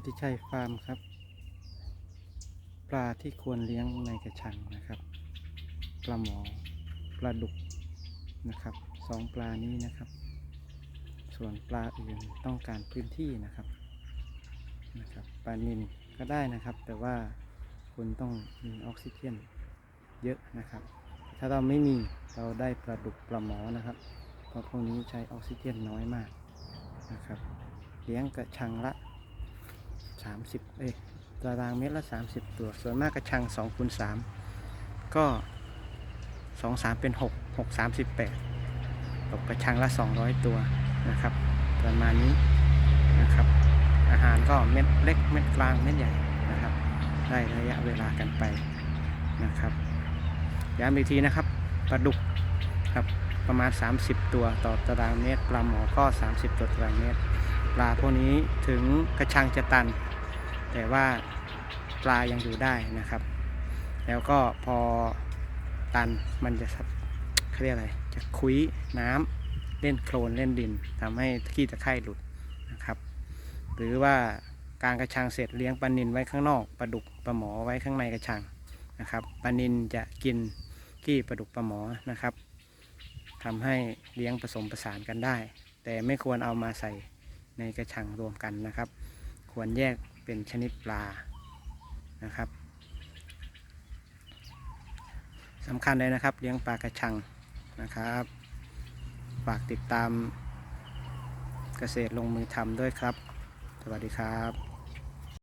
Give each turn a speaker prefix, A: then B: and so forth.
A: กิติชัยฟาร์มครับ ปลาที่ควรเลี้ยงในกระชังนะครับ ปลาหมอปลาดุกนะครับสองปลานี้นะครับ ส่วนปลาอื่นต้องการพื้นที่นะครับนะครับปลานิลก็ได้นะครับ แต่ว่าคุณต้องมีออกซิเจนเยอะนะครับ ถ้าเราไม่มีเราได้ปลาดุกปลาหมอนะครับเพราะพวกนี้ใช้ออกซิเจนน้อยมากนะครับ เลี้ยงกระชังละ 30เอ้ยตารางเมตรละ30ตัว ส่วนมากกระชัง2คูณ3ก็2 3เป็น6 6 38ตกกระชังละ200ตัวนะครับ ประมาณนี้นะครับ อาหารก็เม็ดเล็กเม็ดกลางเม็ดใหญ่นะครับ ได้ระยะเวลากันไปนะครับย้ำอีกทีนะครับปลาดุกครับประมาณ 30 ตัวต่อตารางเมตรปลาหมอก็ 30 ตัวตารางเมตร ปลาพวกนี้ถึงกระชังจะตัน แต่ว่าปลายังอยู่ได้นะครับ แล้วก็พอตันมันจะเขาเรียกอะไร จะคุยน้ำเล่นโคลนเล่นดินทำให้ขี้ตะไคร่หลุดนะครับ หรือว่าการกระชังเสร็จเลี้ยงปลานินไว้ข้างนอกปลาดุกปลาหมอไว้ข้างในกระชังนะครับปลานินจะกินขี้ปลาดุกปลาหมอนะครับทำให้เลี้ยงผสมผสานกันได้ แต่ไม่ควรเอามาใส่ในกระชังรวมกันนะครับ ควรแยก เป็นชนิดปลานะครับสำคัญเลยนะครับ เลี้ยงปลากระชังนะครับ ฝากติดตามเกษตรลงมือทำด้วยครับ สวัสดีครับ